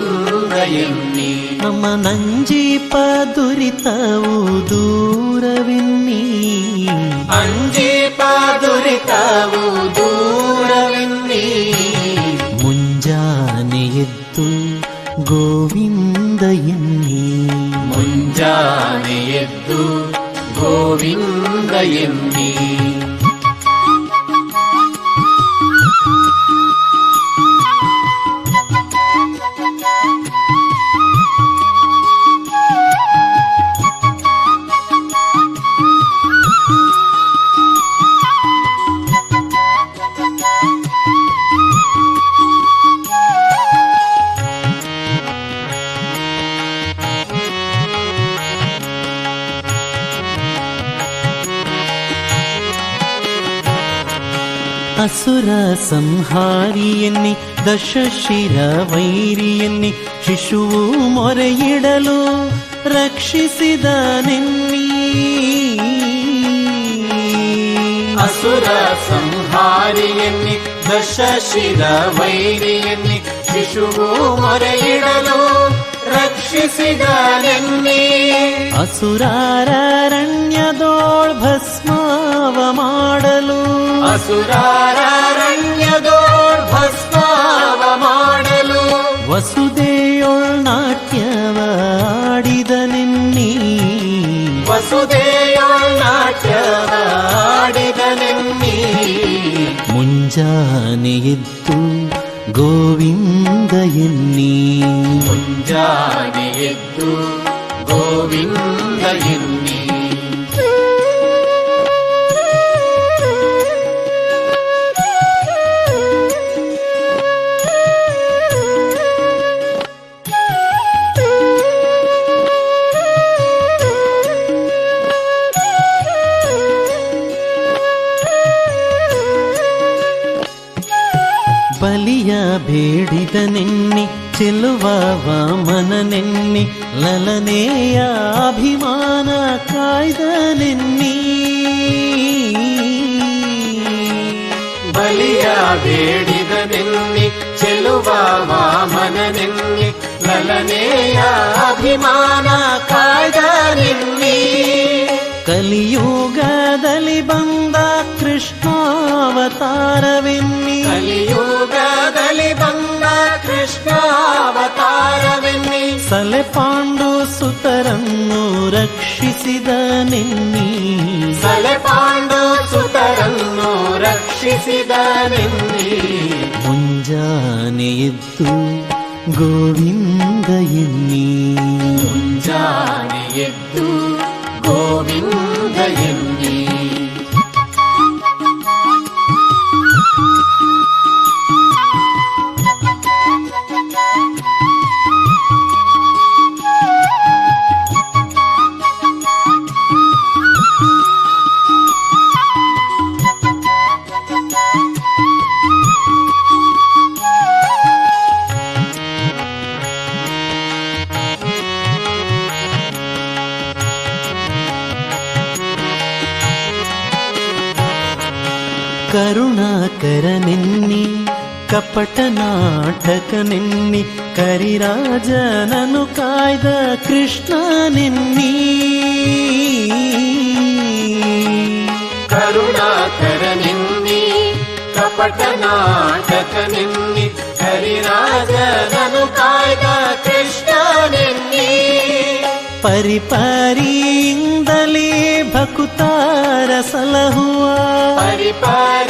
ಗೋವಿಂದ ಎನ್ನಿ ನಮ್ಮ ನಂಜೀಪ ದುರಿತವು ದೂರವೆನ್ನಿ ಅಂಜೀಪ ದುರಿತವು ದೂರವೆನ್ನಿ ಮುಂಜಾನೆ ಎದ್ದು ಗೋವಿಂದ ಎನ್ನಿ ಮುಂಜಾನೆ ಎದ್ದು ಗೋವಿಂದ ಎನ್ನಿ ಸಂಹಾರಿಯನ್ನಿ ದಶಶಿರ ವೈರಿಯನ್ನಿ ಶಿಶುವು ಮೊರೆಯಿಡಲು ರಕ್ಷಿಸಿದ ನಿನ್ನಿ ಅಸುರ ಸಂಹಾರಿಯನ್ನಿ ದಶಶಿರ ವೈರಿಯನ್ನಿ ಶಿಶುವು ಮೊರೆಯಿಡಲು ರಕ್ಷಿಸಿದ ನಿನ್ನಿ ಅಸುರಾರಣ್ಯದೋಳ್ ಭಸ್ಮಾವ ಮಾಡಲು ಅಸುರಾರಣ್ಯದೋಳ್ ಭಸ್ಮಾವ ಮಾಡಲು ವಸುದೆಯೊಳ್ ನಾಟ್ಯವ ಆಡಿದ ನೆನ್ನಿ ವಸುದೇಯೋಳ್ ನಾಟ್ಯವಾಡಿದ ನೆನ್ನಿ ಮುಂಜಾನೆ ಎದ್ದು ಗೋವಿಂದ ಎನ್ನಿ ಮುಂಜಾನೆ ಎದ್ದು ಗೋವಿಂದ ಎನ್ನಿ నిన్ని చెలువామన నిన్ని లలనేయ అభిమాన కాಯ್ದ నిన్ని ಬಲಿಯ ಬೇಡಿದ ನಿನ್ನಿ ಚೆಲುವ ವಾಮನ ನಿನ್ನಿ ಲಲನೆಯ ಅಭಿಮಾನ ಕಾಯ್ದ ನಿನ್ನಿ. ಕಲಿಯುಗದಲ್ಲಿ ಬಂದ ಕೃಷ್ಣಾವತಾರವೇ ಸಲೆ ಪಾಂಡು ಸುತರನ್ನು ರಕ್ಷಿಸಿದ ನೆನ್ನಿ ಸಲೆ ಪಾಂಡು ಸುತರನ್ನು ರಕ್ಷಿಸಿದ ನೆನ್ನಿ ಮುಂಜಾನೆ ಎದ್ದು ಗೋವಿಂದ ಎನ್ನಿ ಮುಂಜಾನೆ ಎದ್ದು ಗೋವಿಂದ ಕರುಣಾಕರ ನೆನ್ನಿ ಕಪಟ ನಾಟಕ ನೆನ್ನಿ ಕರಿರಾಜನನು ಕಾಯ್ದ ಕೃಷ್ಣ ನೆನ್ನಿ ಕರುಣಾಕರ ನಿನ್ನಿ ಕಪಟ ನಾಟಕ ನಿನ್ನಿ ಹರಿರಾಜನನು ಕಾಯ್ದ ಕೃಷ್ಣ ನಿನ್ನಿ ಪರಿಪರಿಯಿಂದಲೇ ಭಕುತಾರ ಸಲಹುವ ಪರಿಪರಿಯಿಂದಲೇ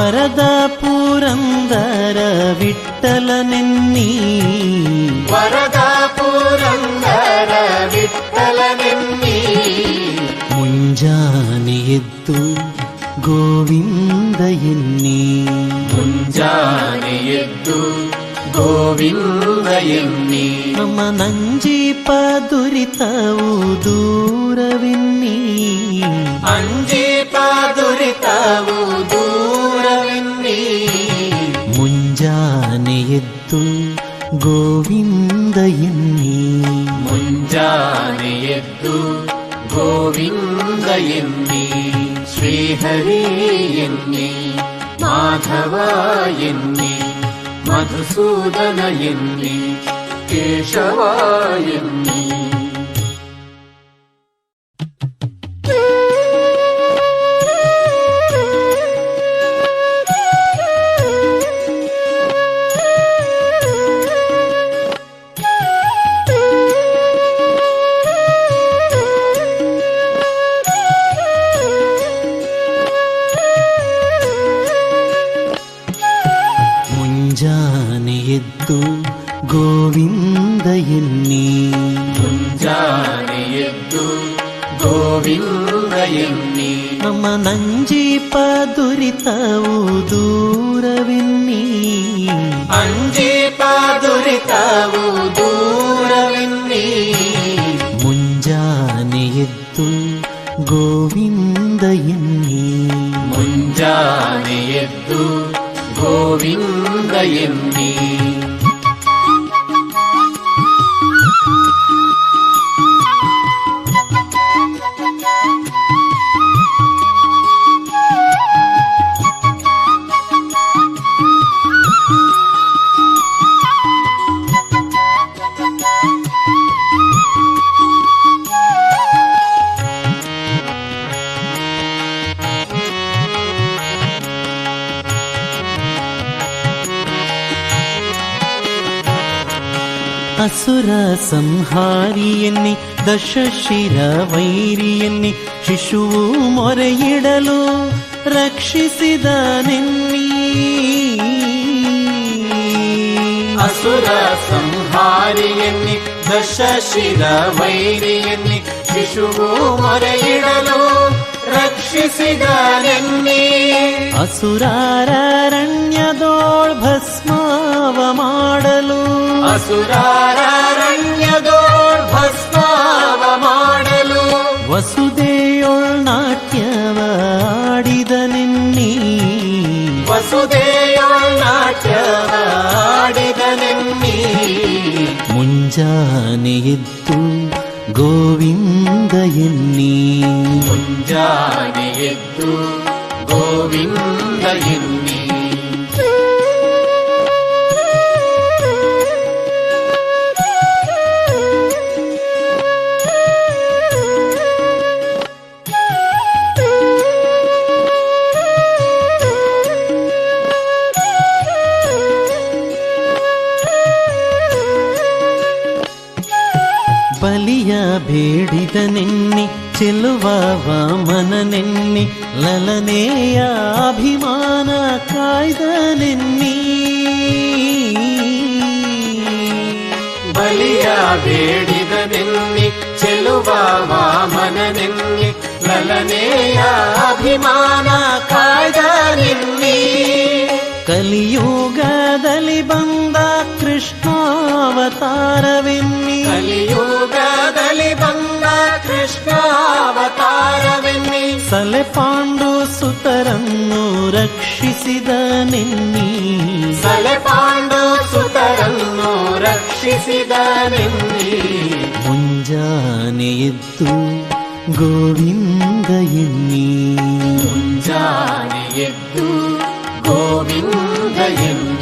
ವರದ ಪುರಂದರ ವಿಠಲ ನೆನ್ನಿ ವರದ ಪುರಂದರ ವಿಠಲ ನಿನ್ನಿ ಮುಂಜಾನೆ ಎದ್ದು ಗೋವಿಂದ ಎನ್ನಿ ಮುಂಜಾನೆ ಎದ್ದು ಗೋವಿಂದ ಎನ್ನಿ ನಮ್ಮ ನಂಜೀಪ ದುರಿತವು ದೂರವೆನ್ನಿ ಅಂಜೀಪ ದುರಿತವು गोविन्दी मुञ्जाय गोविन्दयिन्नि श्रीधरि माधवायिनि मधुसूदनयिन्नि केशवायन् ಗೋವಿಂದ ಎನ್ನಿ ನಮ್ಮ ನಂಜೀಪ ದುರಿತವು ದೂರವೆನ್ನಿ ಅಂಜೀಪ ದುರಿತವು ದೂರವೆನ್ನಿ ಮುಂಜಾನೆ ಎದ್ದು ಗೋವಿಂದ ಎನ್ನಿ ಮುಂಜಾನೆ ಎದ್ದು ಗೋವಿಂದ ಸಂಹಾರಿಯನ್ನಿ ದಶಶಿರ ವೈರಿಯನ್ನಿ ಶಿಶುವು ಮೊರೆಯಿಡಲು ರಕ್ಷಿಸಿದ ನಿನ್ನಿ ಅಸುರ ಸಂಹಾರಿಯನ್ನಿ ದಶಶಿರ ವೈರಿಯನ್ನಿ ಶಿಶುವು ಮೊರೆಯಿಡಲು ರಕ್ಷಿಸಿದ ನಿನ್ನಿ ಅಸುರಾರಣ್ಯದೋಳ್ ಭಸ್ಮಾವ ಮಾಡಲು. ಅಸುರಾರಣ್ಯದೋಳ್ ಭಸ್ಮಾವ ಮಾಡಲು. ವಸುದೆಯೊಳ್ ನಾಟ್ಯವ ಆಡಿದ ನೆನ್ನಿ. ವಸುದೇಯೋಳ್ ನಾಟ್ಯವಾಡಿದ ನಿನ್ನಿ. ಮುಂಜಾನೆ ಎದ್ದು ಗೋವಿಂದ ಎನ್ನಿ. ಮುಂಜಾನೆ ಎದ್ದು ಗೋವಿಂದ ಎನ್ನಿ. ಬೇಡಿದ ನೆನ್ನಿ ಚೆಲುವ ವಾಮನ ನೆನ್ನಿ ಲಲನೆಯ ಅಭಿಮಾನ ಕಾಯ್ದ ನೆನ್ನಿ ಬಲಿಯ ಬೇಡಿದ ನೆನ್ನಿ ಚೆಲುವ ವಾಮನ ನೆನ್ನಿ ಲಲನೆಯ ಅಭಿಮಾನ ಕಾಯ್ದ ನೆನ್ನಿ ಕಲಿಯುಗದಲ್ಲಿ ಬಂದ ಕೃಷ್ಣಾವತಾರವೆನ್ನಿ ರಕ್ಷಿಸಿದ ನೆನ್ನಿ ಸಲೆ ಪಾಂಡು ಸುತರನ್ನು ರಕ್ಷಿಸಿದ ನೆನ್ನಿ ಮುಂಜಾನೆ ಎದ್ದು ಗೋವಿಂದ ಎನ್ನಿ ಮುಂಜಾನೆ ಎದ್ದು ಗೋವಿಂದ ಎನ್ನಿ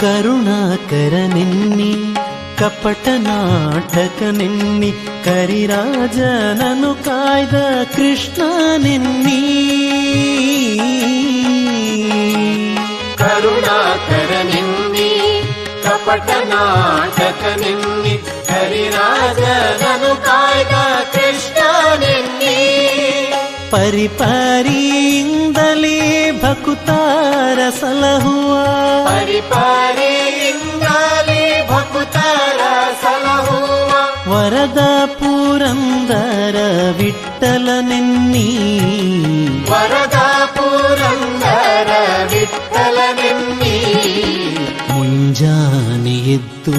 ಕರುಣಾಕರ ನಿನ್ನಿ ಕಪಟ ನಾಟಕ ನಿನ್ನಿ ಕರಿರಾಜನನು ಕಾಯ್ದ ಕೃಷ್ಣ ನಿನ್ನಿ ಕರುಣಾಕರ ನಿನ್ನಿ ಕಪಟ ನಾಟಕ ನಿನ್ನಿ ಹರಿರಾಜನನು ಕಾಯ್ದ ಕೃಷ್ಣ ನಿನ್ನಿ ಪರಿಪರಿಯಿಂದಲೇ ಭಕುತಾರ ಪಾರಿ ಇನ್ನಾಲಿ ಭಕುತಾರ ಸಲಹುವ ವರದ ಪುರಂದರ ವಿಠಲನೆನ್ನಿ ವರದ ಪುರಂದರ ವಿಠಲನೆನ್ನಿ ಮುಂಜಾನೆ ಎದ್ದು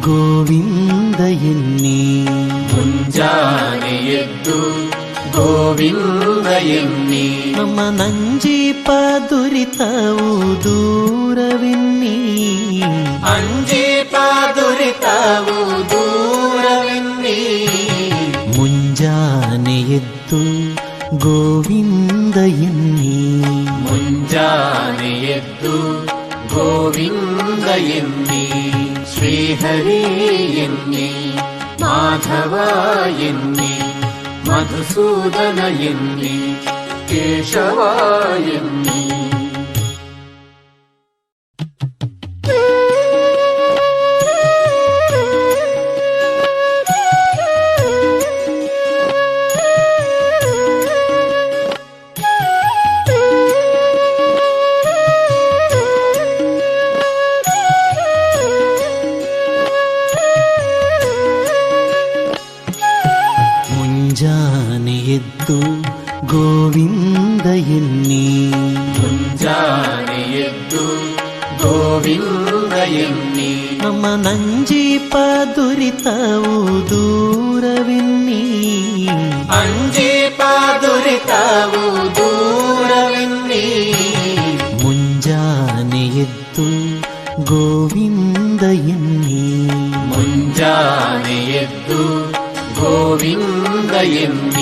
ಗೋವಿಂದ ಎನ್ನಿ ಮುಂಜಾನೆ ಎದ್ದು ಗೋವಿಂದ ಎನ್ನಿ ನಮ್ಮ ನಂಜೀಪ ದುರಿತವು ದೂರವೆನ್ನಿ ಅಂಜೀಪ ದುರಿತವು ದೂರವೆನ್ನಿ ಮುಂಜಾನೆ ಎದ್ದು ಗೋವಿಂದ ಎನ್ನಿ ಮುಂಜಾನೆ ಎದ್ದು ಗೋವಿಂದ ಎನ್ನಿ ಶ್ರೀಹರಿ ಎನ್ನಿ ಮಾಧವ ಎನ್ನಿ మధుసూదన ఎన్ని కేశవ ಗೋವಿಂದ ಎನ್ನಿ ನಮ್ಮ ನಂಜೀಪ ದುರಿತವು ದೂರವೆನ್ನಿ ಅಂಜೀಪ ದುರಿತವು ದೂರವೆನ್ನಿ ಮುಂಜಾನೆ ಎದ್ದು ಗೋವಿಂದ ಎನ್ನಿ ಮುಂಜಾನೆ ಎದ್ದು ಗೋವಿಂದ ಎನ್ನಿ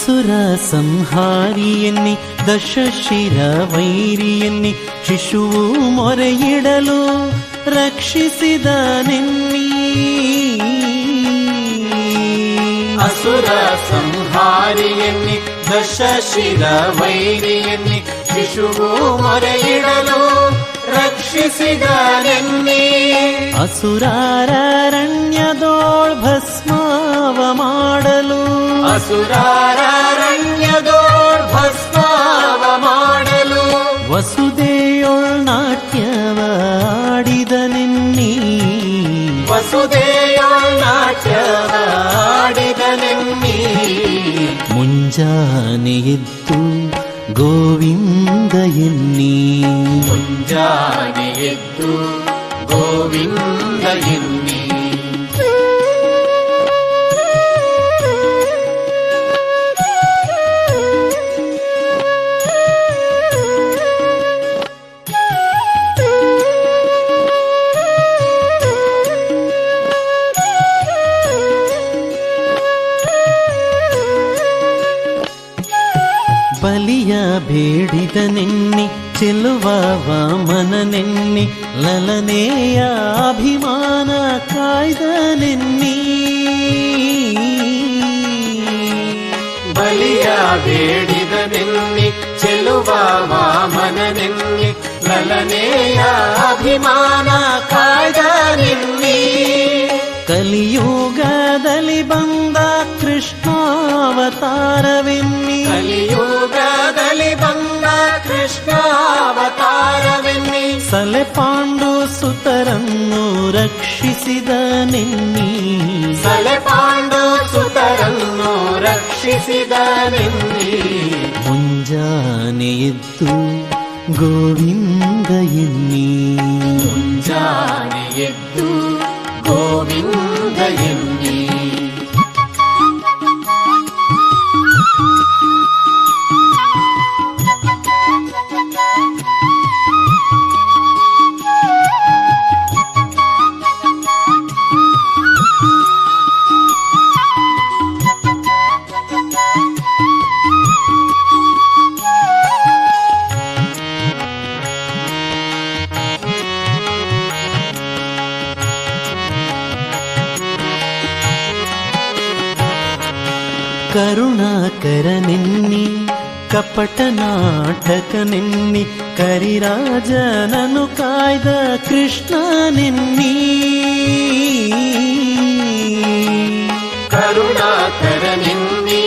ಅಸುರ ಸಂಹಾರಿಯನ್ನಿ ದಶಶಿರ ವೈರಿಯನ್ನಿ ಶಿಶುವು ಮೊರೆಯಿಡಲು ರಕ್ಷಿಸಿದ ನೆನ್ನಿ ಅಸುರ ಸಂಹಾರಿಯನ್ನಿ ದಶಶಿರ ವೈರಿಯನ್ನಿ ಶಿಶುವು ಮೊರೆಯಿಡಲು ರಕ್ಷಿಸಿದ ನೆನ್ನಿ ಅಸುರಾರಣ್ಯದೋಳ್ ಭಸ್ಮಾವ ಮಾಡಲು. ಅಸುರಾರಣ್ಯದೋಳ್ ಭಸ್ಮಾವ ಮಾಡಲು. ವಸುದೆಯೊಳ್ ನಾಟ್ಯವ ಆಡಿದ ನಿನ್ನಿ ವಸುದೆಯೊಳ್ ನಾಟ್ಯವ ಆಡಿದ ನಿನ್ನಿ ಗೋವಿಂದ ಎನ್ನಿ ಮುಂಜಾನೆ ಎದ್ದು ಗೋವಿಂದ ಎನ್ನಿ ಚೆಲುವ ವಾಮನ ನೆನ್ನಿ ಲಲನೆಯ ಅಭಿಮಾನ ಕಾಯ್ದ ನೆನ್ನಿ ಬಲಿಯ ಬೇಡಿದ ನೆನ್ನಿ ಚೆಲುವ ವಾಮನ ನೆನ್ನಿ ಲಲನೆಯ ಅಭಿಮಾನ ಕಾಯ್ದ ನೆನ್ನಿ ಕಲಿಯುಗದಲ್ಲಿ ಬಂದ ಕೃಷ್ಣಾವತಾರವೆನ್ನಿ ಸಲೆ ಪಾಂಡು ಸುತರನ್ನು ರಕ್ಷಿಸಿದ ನೆನ್ನಿ ಸಲೆ ಪಾಂಡು ಸುತರನ್ನು ರಕ್ಷಿಸಿದ ನೆನ್ನಿ ಮುಂಜಾನೆ ಎದ್ದು ಗೋವಿಂದ ಎನ್ನಿ ಮುಂಜಾನೆ ಎದ್ದು ಗೋವಿಂದ ಎನ್ನಿ ಕರುಣಾಕರನೆನ್ನಿ ಕಪಟ ನಾಟಕನೆನ್ನಿ ಕರಿರಾಜನನು ಕಾಯ್ದ ಕೃಷ್ಣನೆನ್ನಿ ಕರುಣಾಕರನೆನ್ನಿ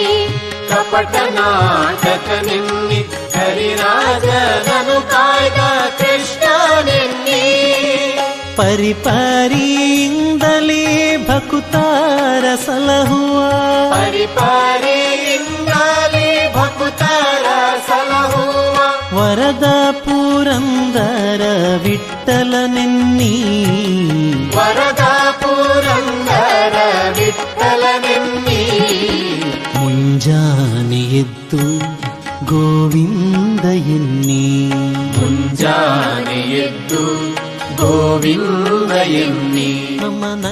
ಕಪಟ ನಾಟಕನೆನ್ನಿ ಕರಿರಾಜನನು ಕಾಯ್ದ ಕೃಷ್ಣನೆನ್ನಿ परिपारी इंदले भकुतार सलहुआ परिपारी इंदले भकुतार सलहुआ वरद पुरंदर विट्टल निन्नी वरद पुरंदर ಎದ್ದು ಗೋವಿಂದ ಎನ್ನಿ ಮುಂಜಾನೆ ಎದ್ದು ಗೋವಿಂದ ಎನ್ನಿ ನಮನ